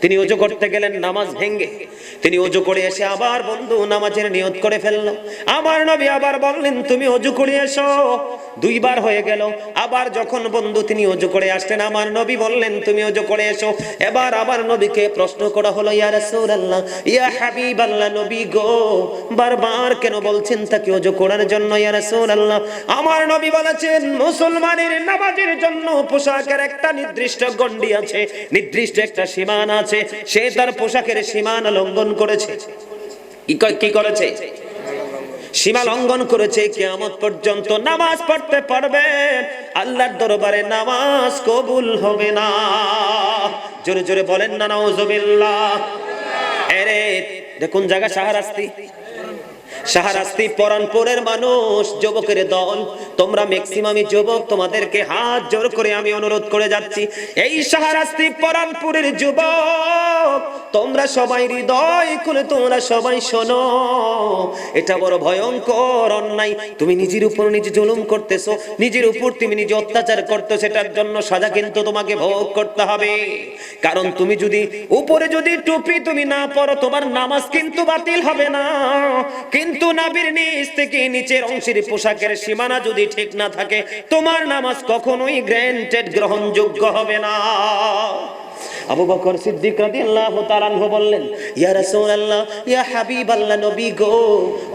তিনি অজু করতে গেলেন, নামাজ ভেঙ্গে। তিনি অজু করে এসে আবার বন্ধু নামাজের নিয়ত করে ফেলল। আমার নবী আবার বললেন, তুমি অজু করে এসো। দুইবার হয়ে গেল। আবার যখন বন্ধু তিনি অজু করে আসলেন, আমার নবী বললেন, তুমি অজু করে এসো। এবার আবার নবীকে প্রশ্ন করা হলো, ইয়া রাসূলুল্লাহ, ইয়া হাবিবাল্লাহ নবী গো, বারবার কেন বলছেন তাকে অজু করার জন্য, ইয়া রাসূলুল্লাহ? আমার নবী বলেছেন, মুসলমানের নামাজের জন্য পোশাকের একটা নির্দিষ্ট গণ্ডি আছে, নির্দিষ্ট একটা সীমানা আছে সে তার পোশাকের সীমানা লঙ্ঘন করেছে। কি করেছে? সীমা লঙ্ঘন করেছে, কেয়ামত পর্যন্ত নামাজ পড়তে পারবে। আল্লাহর দরবারে নামাজ কবুল হবে না। জোরে জোরে বলেন না, নাউজুবিল্লাহ। এরে, দেখুন জায়গা শাহরাস্তি শাহরাস্তি পরানপুরের মানুষ, যুবকের দল। তোমরা ম্যাক্সিমামই যুবক, তোমাদেরকে হাত জোর করে আমি অনুরোধ করে যাচ্ছি। এই শাহরাস্তি পরানপুরের যুবক, তোমরা সবাই হৃদয় খুলে তোমরা সবাই শোনো। এটা বড় ভয়ঙ্কর অন্যায়। তুমি নিজের উপর নিজে জুলুম করতেছো, নিজের উপর তুমি নিজে অত্যাচার করতে সেটার জন্য সাজা কিন্তু তোমাকে ভোগ করতে হবে। কারণ তুমি যদি উপরে যদি টুপি তুমি না পরো, তোমার নামাজ কিন্তু বাতিল হবে না। কিন্তু নাবির নিচ থেকে নিচের অংশের পোশাকের সীমানা যদি ঠিক না থাকে, তোমার নামাজ কখনোই গ্র্যান্টেড গ্রহণযোগ্য হবে না। আবু বকর সিদ্দিক রাদিয়াল্লাহু তাআলা বললেন, ইয়া রাসূলুল্লাহ, ইয়া হাবিবাল্লাহ নবী গো,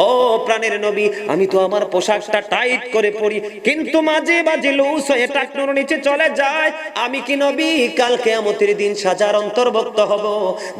ও প্রাণের নবী, আমি তো আমার পোশাকটা টাইট করে পরি, কিন্তু মাঝে মাঝে লুজ হয়ে টাকনোর নিচে চলে যায়। আমি কি নবী? কাল কিয়ামতের দিন সাজার অন্তর্ভুক্ত হব।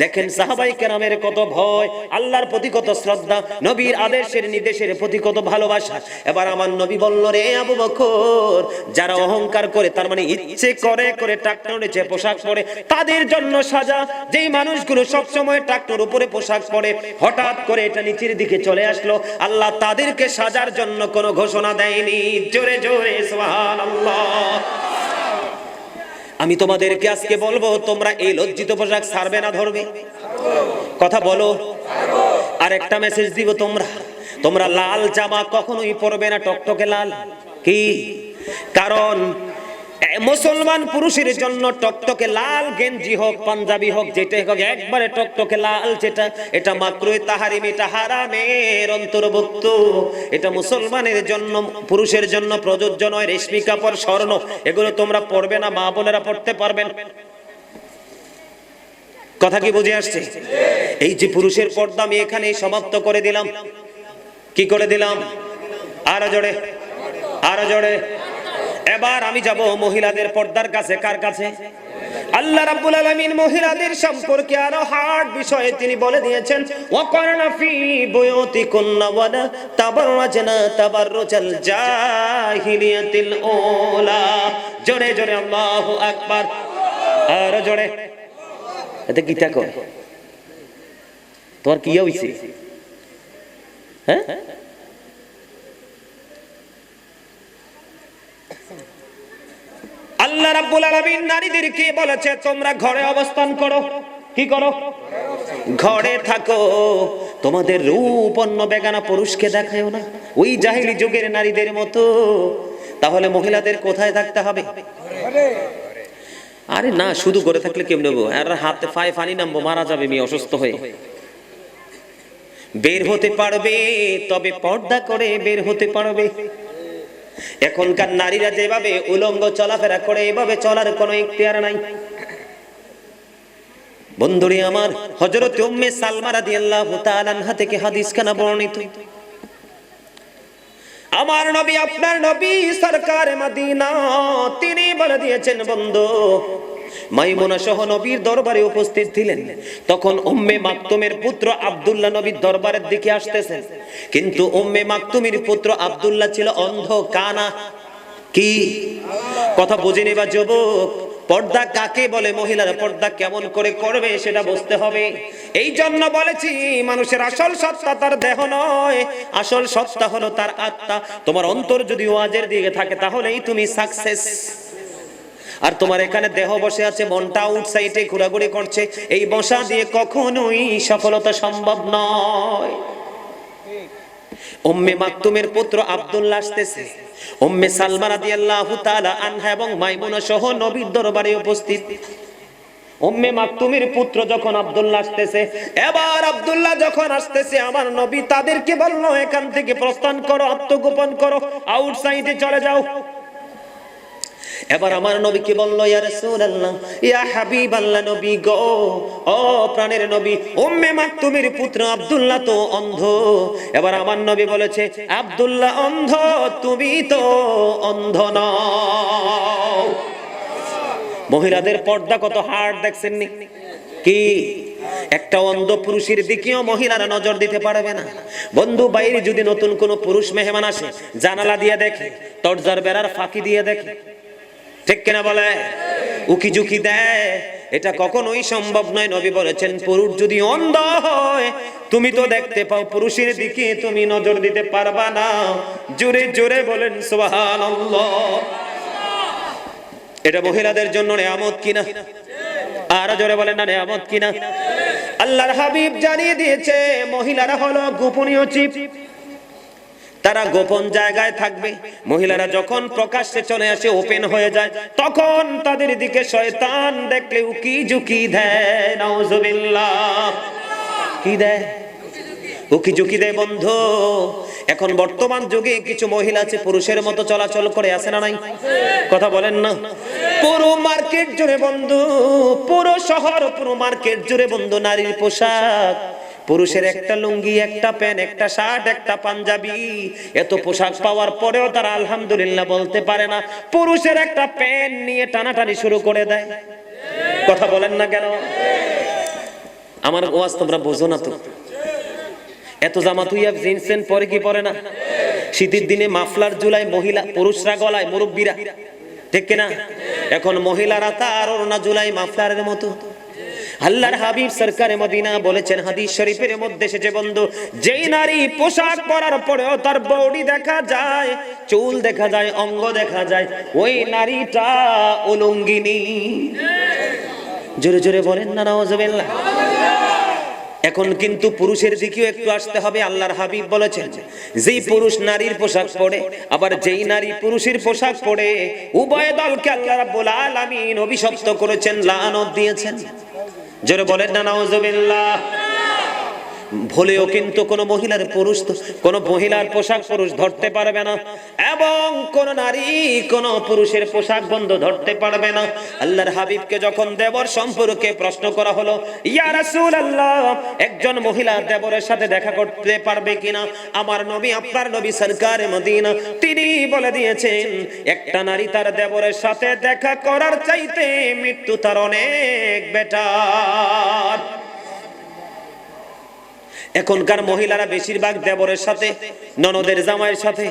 দেখেন সাহাবাই কেরামের কত ভয়, আল্লাহর প্রতি কত শ্রদ্ধা, নবীর আদেশের নির্দেশের প্রতি কত ভালোবাসা। এবার আমার নবী বলল, রে আবু বকর, যারা অহংকার করে, তার মানে ইচ্ছে করে করে টাকনোর নিচে পোশাক পরে তাদের জন্য সাজা। যেই মানুষগুলো সব সময় টাকনোর উপরে পোশাক পরে, হঠাৎ করে এটা নিচের দিকে চলে আসলো, আল্লাহ তাদেরকে সাজার জন্য কোনো ঘোষণা দেয়নি। জোরে জোরে আমি তোমাদেরকে আজকে বলব, তোমরা এই লজ্জিত পোশাক ছাড়বে না, ধরবে। কথা বলো। আর একটা মেসেজ দিব তোমরা। তোমরা লাল জামা কখনোই পরবে না, টকটকে লাল। কি? কারণ মুসলমান পুরুষের জন্য টকটকে লাল গেঞ্জি হোক, পাঞ্জাবি হোক, যেটাই হোক, একবারে টকটকে লাল যেটা। এটা মাকরুই তাহারিম, এটা হারামের অন্তর্ভুক্ত। এটা মুসলমানের জন্য, পুরুষের জন্য প্রযোজ্য নয়, রেশমি কাপড়, স্বর্ণ, এগুলো তোমরা পড়বে না, মা বোনেরা পড়তে পারবেন। কথা কি বুঝে আসছে? এই যে পুরুষের পর্দা আমি এখানে সমাপ্ত করে দিলাম। কি করে দিলাম? আরও জোরে আরও জোরে। এবার আমি যাব মহিলাদের পর্দার কাছে, কার কাছে? আল্লাহ রাব্বুল আলামিন মহিলাদের সম্পর্কে আরও হার্ড বিষয়ে তিনি বলে দিয়েছেন, ওয়াকারনা ফি বুয়ুতিকুন্না ওয়ালা তাবাররাজনা তাবাররুজাল জাহিলিয়াতিল উলা। জোরে জোরে, আল্লাহু আকবার। আরও জোরে। এতে কি কয় তোমার কি হইছে? হ্যাঁ? আল্লাহ রাব্বুল আলামিন নারীদেরকে বলেছে, তোমরা ঘরে অবস্থান করো। কি করো? ঘরে থাকো। তোমাদের রূপ অন্য বেগানা পুরুষকে না। ওই জাহিলি যুগের নারীদের মতো। তাহলে মহিলাদের কোথায় থাকতে হবে? আরে না, শুধু করে থাকলে কেমন নেব আর হাতে পায়ে পানি নামবো, মারা যাবে মেয়ে অসুস্থ হয়ে। বের হতে পারবে, তবে পর্দা করে বের হতে পারবে। এখনকার নারীরা যেভাবে উলঙ্গ চলাফেরা করে, এভাবে চলার কোনো ইখতিয়ার নাই। বন্ধুরি আমার হজরত উম্মে সালমা রাদিয়াল্লাহু তাআলা আনহা থেকে হাদিস খানা বর্ণিত। আমার নবী, আপনার নবী সরকার মদিনা, তিনি বলে দিয়েছেন, বন্ধু মাইমুনা সহ নবীর দরবারে উপস্থিত ছিলেন। তখন উম্মে মাকতুমের পুত্র আব্দুল্লাহ নবীর দরবারের দিকে আসতেছেন। কিন্তু উম্মে মাকতুমের পুত্র আব্দুল্লাহ ছিল অন্ধ, কানা। কি? কথা যুবক, পর্দা কাকে বলে? মহিলারা পর্দা কেমন করে করবে সেটা বুঝতে হবে। এই জন্য বলেছি, মানুষের আসল সত্তা তার দেহ নয়। আসল সত্তা হলো তার আত্মা। তোমার অন্তর যদি ওয়াজের দিকে থাকে, তাহলেই তুমি সাকসেস আর তোমার এখানে দেহ বসে আছে, মনটা আউটসাইডে ঘোরাঘুরি করছে। এই বসা দিয়ে কখনোই সফলতা সম্ভব নয়। উম্মে মাকতুমের পুত্র আব্দুল্লাহ আসতেছে। উম্মে সালমা রাদিয়াল্লাহু তাআলা আনহা এবং মাইমুনা সহ নবীর দরবারে উপস্থিত। উম্মে মাকতুমের পুত্র যখন আব্দুল্লাহ আসতেছে, এবার আব্দুল্লাহ যখন আসতেছে, আমার নবী তাদেরকে বলল, এখান থেকে প্রস্থান করো, আত্মগোপন করো আউটসাইডে চলে যাও। এবার আমার নবীকে বলল, ইয়া রাসূলুল্লাহ, ইয়া হাবিবাল্লাহ নবী গো, ও প্রাণের নবী, উম্মে মাকতুমের পুত্র আব্দুল্লাহ তো অন্ধ। এবার আমার নবী বলেছে, আব্দুল্লাহ অন্ধ, তুমি তো অন্ধ নও। মহিলাদের পর্দা কত হার্ড দেখছেন নি কি? একটা অন্ধ পুরুষের দিকেও মহিলারা নজর দিতে পারবে না। বন্ধু, বাইরে যদি নতুন কোন পুরুষ মেহমান আসে, জানালা দিয়ে দেখে তরজার বেড়ার ফাঁকি দিয়ে দেখে। ঠিক কিনা বলে? উকি ঝুঁকি দেয়। এটা কখনোই সম্ভব নয়, নবী বলেছেন, পুরুষ যদি অন্ধ হয়, তুমি তো দেখতে পাও পুরুষের দিকে তুমি নজর দিতে পারবা না। জোরে জোরে বলেন, সুবহানাল্লাহ। এটা মহিলাদের জন্য নেয়ামত কিনা? আর জোরে বলেন না, নেয়ামত কিনা? আল্লাহর হাবিব জানিয়ে দিয়েছে, মহিলারা হলো গোপনীয় চিপ তারা গোপন জায়গায় থাকবে। মহিলারা যখন প্রকাশ্যে চলে আসে ওপেন হয়ে যায়, তখন তাদের দিকে শয়তান দেখলে উকি ঝুঁকি দেয়। নাউজুবিল্লাহ। কি দেয়? উকি ঝুঁকি দেয় বন্ধু। এখন বর্তমান যুগে কিছু মহিলা আছে, পুরুষের মতো চলাচল করে, আছে না নাই? কথা বলেন না। পুরো মার্কেট জুড়ে বন্ধু, পুরো শহর, পুরো মার্কেট জুড়ে বন্ধু, নারীর পোশাক। পুরুষের একটা লুঙ্গি, একটা প্যান্ট, একটা শার্ট, একটা পাঞ্জাবি। এত পোশাক পাওয়ার পরেও তারা আলহামদুলিল্লাহ বলতে পারে না। পুরুষের একটা প্যান্ট নিয়ে টানাটানি শুরু করে দেয়। কথা বলেন না কেন? আমার ওয়াজ তোমরা বোঝো না তো। এত জামা তুই জিন্স প্যান্ট পরে কি পরে না? শীতের দিনে মাফলার জুলাই মহিলা, পুরুষরা গলায় মুরব্বীরা। ঠিক কিনা? এখন মহিলারা তার ওড়না জুলাই মাফলারের মতো। আল্লাহর হাবিব সরকারে মদিনা বলেছেন, হাদিস শরীফের মধ্যে এসেছে, বন্ধু, যেই নারী পোশাক পরার পরেও তার বডি দেখা যায়, চুল দেখা যায়, অঙ্গ দেখা যায়, ওই নারীটা উলঙ্গিনী। জোরে জোরে বলেন না নওয়াজবিল্লাহ এখন কিন্তু পুরুষের দিকেও একটু আসতে হবে, আল্লাহর হাবিব বলেছেন, যেই পুরুষ নারীর পোশাক পরে, আবার যেই নারী পুরুষের পোশাক পরে, উভয় দলকে আল্লাহ রাব্বুল আলামিন অভিশপ্ত করেছেন, লানত দিয়েছেন। জোরে বলেন না নাউজুবিল্লাহ ভুলেও কিন্তু কোন মহিলার পুরুষ কোন মহিলার পোশাক পুরুষ ধরতে পারবে না, এবং কোন নারী কোন পুরুষের পোশাক বন্ধ ধরতে পারবে না। আল্লাহর হাবিবকে যখন দেবর সম্পর্কে প্রশ্ন করা হলো, ইয়া রাসূলুল্লাহ, একজন মহিলা দেবরের সাথে দেখা করতে পারবে কিনা? আমার নবী, আপনার নবী সরকার মদিনা, তিনি বলে দিয়েছেন, একটা নারী তার দেবরের সাথে দেখা করার চাইতে মৃত্যু তার অনেক বেটার। এখনকার মহিলারা বেশিরভাগ দেবরের সাথে, ননদের জামাইয়ের সাথে।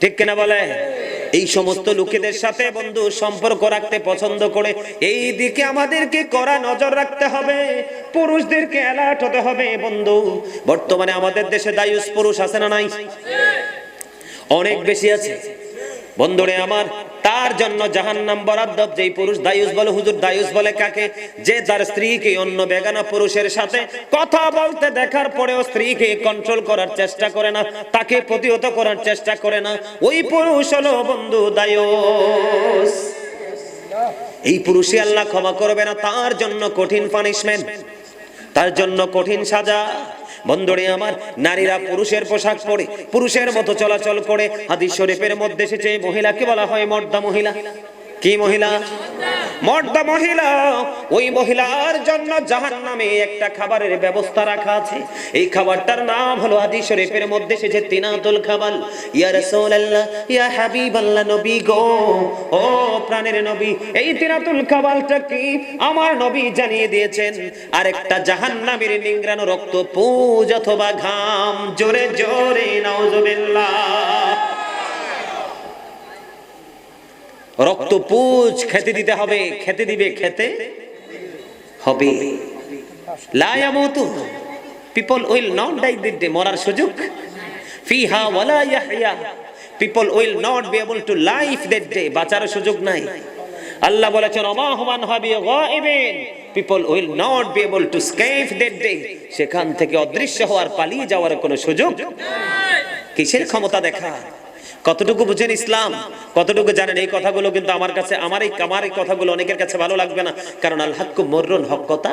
ঠিক কিনা বলে? এই সমস্ত লোকেদের সাথে বন্ধু সম্পর্ক রাখতে পছন্দ করে, এই দিকে আমাদেরকে করা নজর রাখতে হবে। পুরুষদেরকে অ্যালার্ট হতে হবে, বন্ধু। বর্তমানে আমাদের দেশে দায়ুস পুরুষ আছে না নাই? অনেক বেশি আছে। বন্ধুরে আমার, তার জন্য জাহান্নাম বরাদ্দ, যেই পুরুষ দায়ুস বলে, হুজুর দায়ুস বলে কাকে? যে তার স্ত্রীকে অন্য বেগানা পুরুষের সাথে কথা বলতে দেখার পরেও স্ত্রীকে কন্ট্রোল করার চেষ্টা করে না, তাকে প্রতিহত করার চেষ্টা করে না। ওই পুরুষ হলো বন্ধু দায়ুস। এই পুরুষই আল্লাহ ক্ষমা করবে না, তার জন্য কঠিন পানিশমেন্ট তার জন্য কঠিন সাজা। বন্ধুরে আমার নারীরা পুরুষের পোশাক পরে, পুরুষের মতো চলাচল করে। হাদিস শরীফের মধ্যে এসেছে, মহিলাকে বলা হয় মর্দা মহিলা। কি মহিলা? মর্দা মহিলা। ওই মহিলার জন্য জাহান নামে একটা খাবারের ব্যবস্থা রাখা আছে। এই খাবারটার নাম হলো আদি শরীফের মধ্যে এসেছে তিনাতুল খাবাল। ইয়া রাসূলুল্লাহ, ইয়া হাবিবাল্লাহ নবী গো। ও প্রাণের নবী, এই তিনাতুল খাবালটা কি? আমার নবী জানিয়ে দিয়েছেন, আরেকটা জাহান্নামের নিংড়ানো রক্ত পুজ অথবা ঘাম। জোরে জোরে, নাউজুবিল্লাহ। রক্ত পুজ খেতে দিতে হবে, খেতে দিবে খেতে হবে। People will not die this day মরার সুযোগ। ফিহা ওয়ালা ইয়াহইয়া people will not be able to life that day বাঁচার সুযোগ নাই। আল্লাহ বলেছেন অমাহমান হবে people will not be able to escape that day সেখান থেকে অদৃশ্য হওয়ার পালিয়ে যাওয়ার কোনো সুযোগ কিসের ক্ষমতা দেখা? কতটুকু বুঝেন ইসলাম? কতটুকু জানেন? এই কথাগুলো কিন্তু আমার কাছে, আমার এই আমার এই কথাগুলো অনেকের কাছে ভালো লাগবে না। কারণ আল হাক্কু মররুন, হক কথা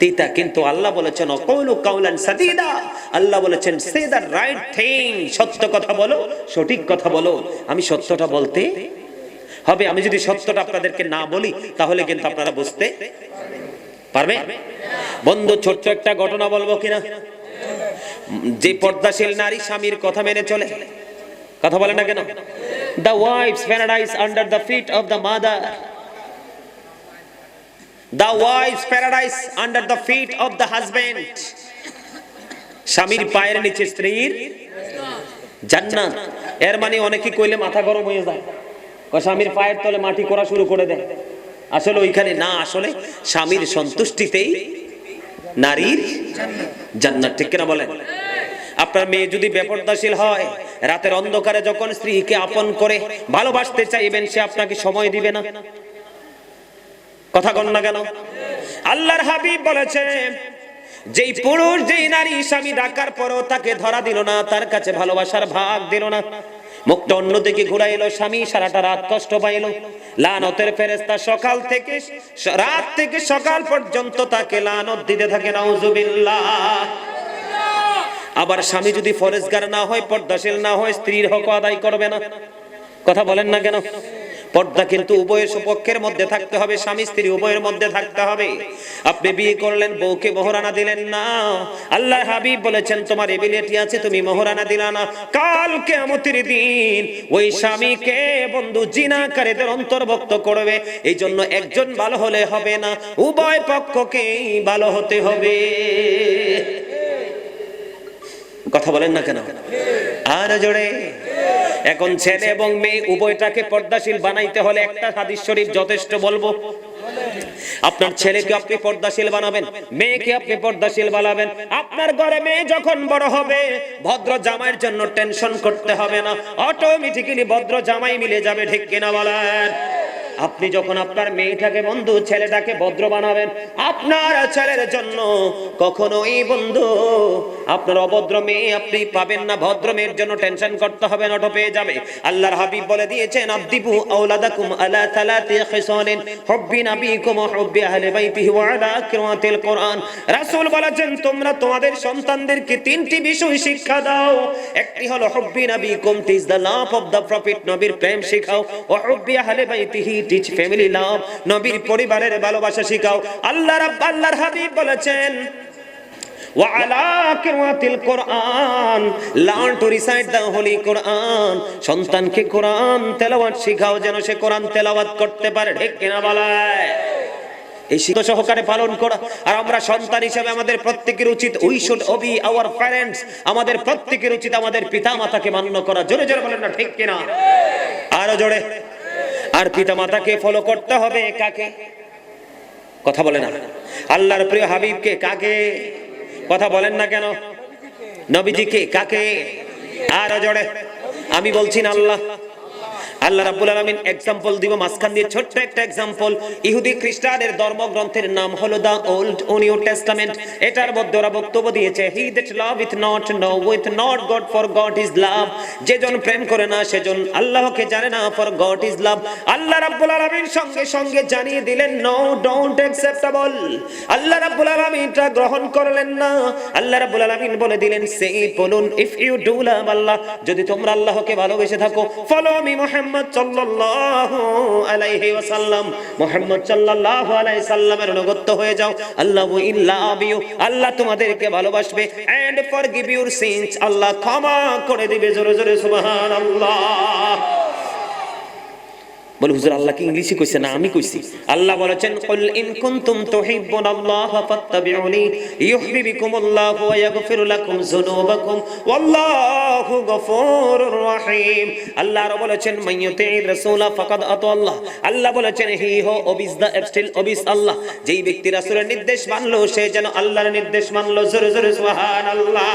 তিতা। কিন্তু আল্লাহ বলেছেন, অকৌলু কাউলান সাদিদা। আল্লাহ বলেছেন, সে দ্য রাইট থিং। সত্য কথা বলো, সঠিক কথা বলো। আমি সত্যটা বলতে হবে। আমি যদি সত্যটা আপনাদেরকে না বলি, তাহলে কিন্তু আপনারা বুঝতে পারবে বন্ধু, ছোট্ট একটা ঘটনা বলব কিনা? যে পর্দাশীল নারী স্বামীর কথা মেনে চলে কথা বলে না কেন? The wife's paradise under the feet of the mother the wife's paradise under the feet of the husband স্বামীর পায়ের নিচে স্ত্রীর জান্নাত। এর মানে অনেকে কইলে মাথা গরম হয়ে যায়। কয়, স্বামীর পায়ের তলে মাটি করা শুরু করে দেয়। আসলে ওইখানে না, আসলে স্বামীর সন্তুষ্টিতেই নারীর জান্নাত। ঠিক কিনা বলেন? আপনার মেয়ে যদি বেপরদাশীল হয়, রাতের অন্ধকারে যখন স্ত্রীকে আপন করে ভালোবাসতে চাইবেন, সে আপনাকে সময় দিবে না। কথা কন না কেন? আল্লাহর হাবিব বলেছে যেই পুরুষ, যেই নারী স্বামী ডাকার পরও তাকে ধরা দিল না, তার কাছে ভালোবাসার ভাগ দিল না। মুখটা অন্যদিকে ঘুরাইলো স্বামী, সারাটা রাত কষ্ট পাইল। লানতের ফেরেস্তা সকাল থেকে রাত থেকে সকাল পর্যন্ত তাকে লানত দিতে থাকে, নাউজুবিল্লাহ। আবার স্বামী যদি ফরেজগার না হয়, পর্দাশীল না হয়, স্ত্রীর হক আদায় করবে না। কথা বলেন না কেন? পর্দা কিন্তু উভয়ের সপক্ষের মধ্যে থাকতে হবে, স্বামী স্ত্রী উভয়ের মধ্যে থাকতে হবে। আপনি বিয়ে করলেন, বউকে মোহরানা দিলেন না। আল্লাহ হাবিব বলেছেন, তোমার এবিলিটি আছে, তুমি মোহরানা দিলা না। কাল কেমতির দিন ওই স্বামীকে বন্ধু জিনাকারীদের অন্তর্ভুক্ত করবে। এই জন্য একজন ভালো হলে হবে না, উভয় পক্ষকেই ভালো হতে হবে। কথা বলেন না কেন? আর জোরে। এখন ছেলে এবং মেয়ে উভয়টাকে পর্দাশীল বানাইতে হলে একটা হাদিস শরীফ যথেষ্ট বলব। আপনার ছেলেকে আপনি পর্দাশীল বানাবেন, মেয়েকে আপনি পর্দাশীল বানাবেন। আপনার ঘরে মেয়ে যখন বড় হবে, ভদ্র জামাইয়ের জন্য টেনশন করতে হবে না। অটোমেটিক্যালি ভদ্র জামাই মিলে যাবে, ঠিক কিনা বলেন? আপনি যখন আপনার মেয়েটাকে, বন্ধু ছেলেটাকে ভদ্র বানাবেন, আপনার ছেলের জন্য কখনোই বন্ধু, আপনার অভদ্র মেয়ে আপনি পাবেন না। ভদ্র মেয়ের জন্য টেনশন করতে হবে না পেয়ে যাবে। আল্লাহর হাবিব বলে দিয়েছেন, আব্দিবু আওলাদাকুম আলা তালাতি খিসালিন, হুব্বি নাবিকুম হুব্বি আহলি বাইতিহি ওয়া আলা কিরাতিল কোরআন। রাসূল বলেছেন, তোমরা তোমাদের সন্তানদেরকে তিনটি বিষয় শিক্ষা দাও। একটি হলো, হুব্বি নাবিকুম, teach the love of the prophet, নবীর প্রেম শেখাও। ওয়া হুব্বি আহলি বাইতিহি টিচ ফ্যামিলি লাভ নবীর পরিবারের ভালোবাসা শিখাও। আল্লাহ রাব্ব আল্লাহর হাবিব বলেছেন হিসেবে প্রত্যেকের উচিত আমাদের প্রত্যেকের উচিত আমাদের পিতা মাতাকে মান্য করা। জোরে জোরে বলেন না, ঠিক কিনা? আরও জোরে। আর পিতা মাতাকে ফলো করতে হবে কাকে? কথা বলে না। আল্লাহর প্রিয় হাবিবকে কাকে? কথা বলেন না কেন? নবীজিকে কাকে? আর জড়ে আমি বলছি না আল্লাহ। আল্লাহ রাব্বুল আলামিন एग्जांपल দিব মাঝখান দিয়ে ছোট্ট একটা एग्जांपल ইহুদি খ্রিস্টানের ধর্মগ্রন্থের নাম হলো দা ওল্ড নিউ টেস্টামেন্ট এটার মধ্যে ওরা বক্তব্য দিয়েছে he that love with not know with not God for God is love যেজন প্রেম করে না সেজন আল্লাহকে জানে না ফর গড ইজ লাভ আল্লাহ রাব্বুল আলামিন সঙ্গে সঙ্গে জানিয়ে দিলেন নো ডোন্ট অ্যাকসেপ্টেবল আল্লাহ রাব্বুল আলামিন এটা গ্রহণ করলেন না আল্লাহ রাব্বুল আলামিন বলে দিলেন সেই বলুন if you do love Allah যদি তোমরা আল্লাহকে ভালোবেসে থাকো ফলো মি মুহাম্মদ সাল্লাল্লাহু আলাইহি ওয়াসাল্লাম, মোহাম্মদ সাল্লাল্লাহু আলাইহি সাল্লামের অনুগত হয়ে যাও। আল্লাহ উইল লাভ ইউ আল্লাহ তোমাদেরকে ভালোবাসবে। এন্ড ফরগিভ ইউর সিনস আল্লাহ ক্ষমা করে দিবে। জোরে জোরে, সুবহানাল্লাহ। বলে, হুজুর আল্লাহ কি ইংলিশে কইছে না, আমি কইছি। আল্লাহ বলেছেন, কুল ইন কুনতুম তুহিব্বুনাল্লাহ ফাত্তাবিউনি, ইউহিব্বুকুমুল্লাহু ওয়া ইয়াগফির লাকুম যুনুবাকুম, ওয়াল্লাহু গফুরুর রহিম। আল্লাহ আর বলেছেন মাইয়ুতির রাসূলা ফাকাদ আতা আল্লাহ। আল্লাহ বলেছেন, হি হো, অবিস দা স্টিল অবিস আল্লাহ। যেই ব্যক্তি রাসূলের নির্দেশ মানলো, সে যেন আল্লাহর নির্দেশ মানলো, জোরে জোরে সুবহানাল্লাহ।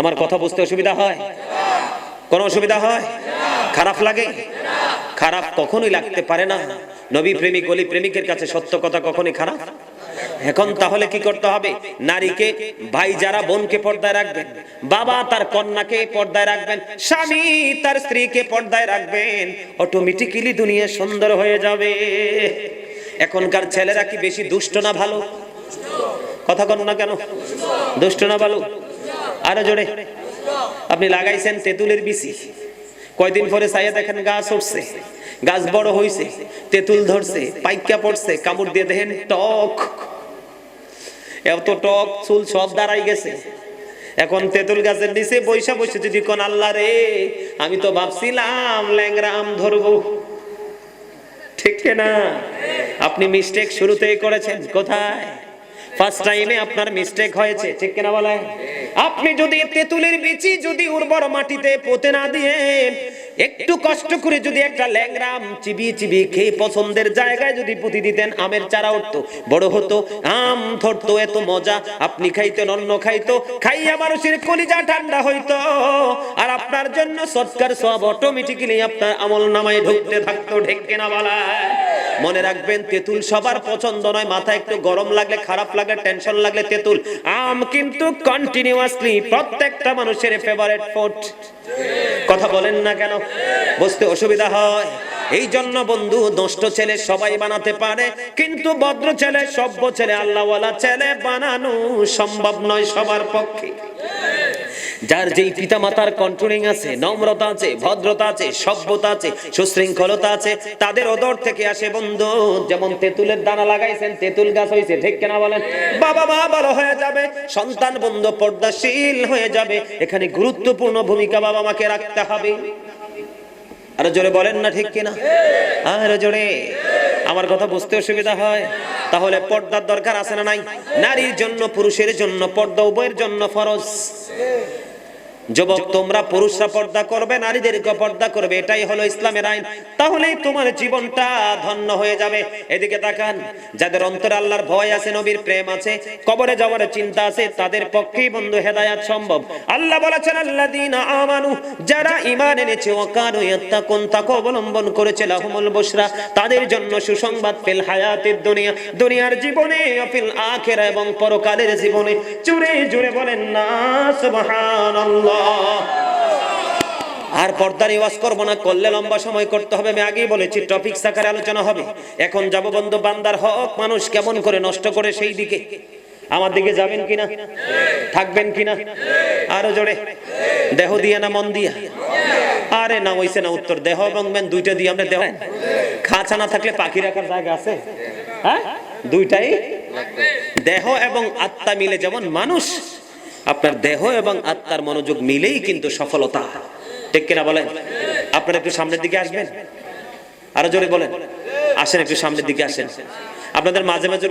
আমার কথা বুঝতে অসুবিধা হয়? কোনো অসুবিধা হয়? খারাপ লাগে? খারাপ কখনোই লাগতে পারে না। নবী প্রেমিক, অলি প্রেমিকের কাছে সত্য কথা কখনই খারাপ? এখন তাহলে কি করতে হবে? নারীকে ভাই যারা বোনকে পর্দায় রাখবেন, বাবা তার কন্যাকে পর্দায় রাখবেন, স্বামী তার স্ত্রীকে পর্দায় রাখবেন অটোমেটিক্যালি দুনিয়া সুন্দর হয়ে যাবে। এখনকার ছেলেরা কি বেশি দুষ্ট না ভালো? কথা কন না কেন? দুষ্ট না ভালো? আরও জোরে। আপনি লাগাইছেন তেঁতুলের বিচি। কয়দিন পরে চাইয়া দেখেন গাছ উঠছে, গাছ বড় হইছে, তেঁতুল ধরছে, পাইকা পড়ছে, কামড় দিয়ে দেখেন টক। এত টক, চুল সব দাঁড়াই গেছে। এখন তেঁতুল গাছের নিচে বৈশা বসে যদি কোন আল্লাহ রে, আমি তো ভাবছিলাম ল্যাংরা আম ধরবো। ঠিক না? আপনি মিস্টেক শুরুতেই করেছেন, কোথায়? ফার্স্ট টাইমে আপনার মিস্টেক হয়েছে, ঠিক কিনা বলে আপনি যদি তেঁতুলের বিচি যদি উর্বর মাটিতে পোতে না দিয়ে একটু কষ্ট করে যদি একটা ল্যাংরাম চিবি চিবি খেয়ে পছন্দের জায়গায় যদি পুঁতি দিতেন, আমের চারা উঠতো। বড় হতো, আম ধরতো, এত মজা। আপনি খাইতেন অন্য খাইতো, খাইয়া মানুষের কলিজা ঠান্ডা হইতো। আর আপনার জন্য সৎকার সব অটোমেটিক্যালি আপনার আমল নামায় ঢুকতে থাকতো ঢেকে না বলা। মনে রাখবেন, তেঁতুল সবার পছন্দ নয়, মাথা একটু গরম লাগলে, খারাপ লাগলে টেনশন লাগলে তেঁতুল। আম কিন্তু কন্টিনিউয়াসলি প্রত্যেকটা মানুষের ফেভারিট ফুড কথা বলেন না কেন? বুঝতে অসুবিধা হয়। এই জন্য বন্ধু নষ্ট ছেলে সবাই বানাতে পারে, কিন্তু ভদ্র ছেলে, সভ্য ছেলে, আল্লাহওয়ালা ছেলে বানানো সম্ভব নয় সবার পক্ষে। যার যেই পিতা মাতার কন্ট্রোলিং আছে, নম্রতা আছে, ভদ্রতা আছে, সভ্যতা আছে, সুশৃঙ্খলতা আছে, তাদের ওদর থেকে আসে বন্ধু, যেমন তেঁতুলের দানা লাগাইছেন, তেঁতুল গাছ হয়েছে ঠিক কেনা বলেন? বাবা মা ভালো হয়ে যাবে, সন্তান বন্ধু পর্দাশীল হয়ে যাবে, এখানে গুরুত্বপূর্ণ ভূমিকা বাবা মাকে রাখতে হবে। আরও জোরে বলেন না ঠিক কিনা? আরও জোরে। আমার কথা বুঝতে অসুবিধা হয়। তাহলে পর্দার দরকার আছে না নাই? নারীর জন্য, পুরুষের জন্য, পর্দা উভয়ের জন্য ফরজ। যুবক, তোমরা পুরুষরা পর্দা করবে নারীদেরকে পর্দা করবে, এটাই হলো ইসলামের আইন। তাহলেই তোমার জীবনটা ধন্য হয়ে যাবে। এদিকে তাকান, যাদের অন্তরে আল্লাহর ভয় আছে, নবীর প্রেম আছে, কবরে যাওয়ার চিন্তা আছে, তাদের পক্ষেই বন্ধু হেদায়াত সম্ভব। আল্লাহ বলেছেন, আল্লাযীনা আমানু, যারা ঈমান এনেছে ও কানু ইয়াত্তাকুন, তাকে অবলম্বন করেছে লাহুমুল বুশরা। তাদের জন্য সুসংবাদ, ফিল হায়াতিদ দুনিয়া। দুনিয়ার জীবনে, ফিল আখিরা এবং পরকালের জীবনে। জুড়ে জুড়ে বলেন না, সুবহানাল্লাহ। আর পর্দার ওয়াজ করব না, করলে লম্বা সময় করতে হবে। আমি আগেই বলেছি, টপিক সাকারে আলোচনা হবে। এখন যাব বন্ধু বান্দার হক, মানুষ কেমন করে নষ্ট করে সেই দিকে। আমার দিকে যাবেন কিনা? থাকবেন কিনা? আরও জোরে। দেহ দিয়ে না মন দিয়া? আরে না, হইছে না উত্তর। দেহ এবং মন দুইটা দিয়ে আমরা দেহ খাঁচা না থাকলে পাখি রাখার জায়গা আছে? হ্যাঁ? দুইটাই? দেহ এবং আত্মা মিলে যেমন মানুষ আপনার দেহ এবং আত্মার মনোযোগ মিলেই কিন্তু সফলতা। ঠিক কিনা বলেন? আপনারা একটু সামনের দিকে আসবেন? আরও জোরে বলেন। আসেন, একটু সামনের দিকে আসেন। আপনাদের মাঝে মাঝে